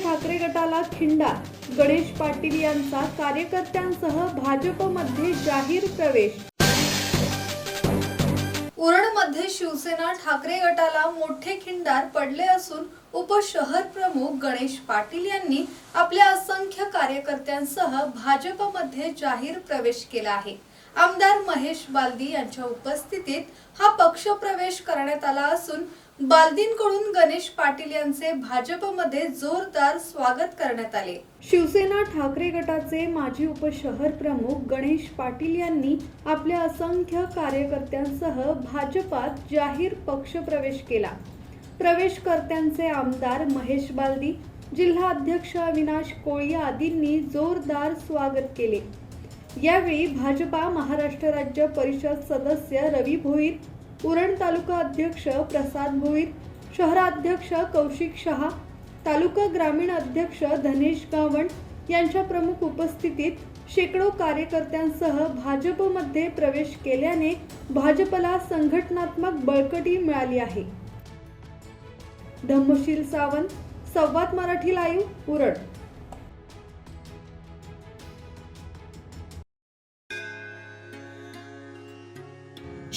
ठाकरे गटाला खिंडा. गणेश पाटील यांचा कार्यकर्त्यांसह भाजपमध्ये जाहीर प्रवेश. उरणमध्ये शिवसेना ठाकरे गटाला मोठे खिंडार पडले असून उपशहर प्रमुख गणेश पाटील यांनी आपल्या असंख्य कार्यकर्त्यांसह भाजपमध्ये जाहीर प्रवेश केला आहे. आमदार महेश बालदी यांच्या उपस्थितीत हा पक्ष प्रवेश करण्यात आला असून बालदींकडून गणेश पाटील यांचे भाजपमध्ये जोरदार स्वागत करण्यात आले. शिवसेना ठाकरे गटाचे माजी उपशहर प्रमुख गणेश पाटील यांनी आपल्या असंख्य कार्यकर्त्यांसह भाजपात जाहीर पक्ष प्रवेश केला. प्रवेशकर्त्यांचे आमदार महेश बालदी जिल्हा अध्यक्ष अविनाश कोळी आदींनी जोरदार स्वागत केले. यावेळी भाजपा महाराष्ट्र राज्य परिषद सदस्य रवी भोईर उरण तालुका अध्यक्ष प्रसाद भोईर शहराध्यक्ष कौशिक शहा तालुका ग्रामीण अध्यक्ष धनेश गावण यांच्या प्रमुख उपस्थितीत शेकडो कार्यकर्त्यांसह भाजपमध्ये प्रवेश केल्याने भाजपला संघटनात्मक बळकटी मिळाली आहे. धम्मशील सावंत संवाद मराठी लाईव्ह उरण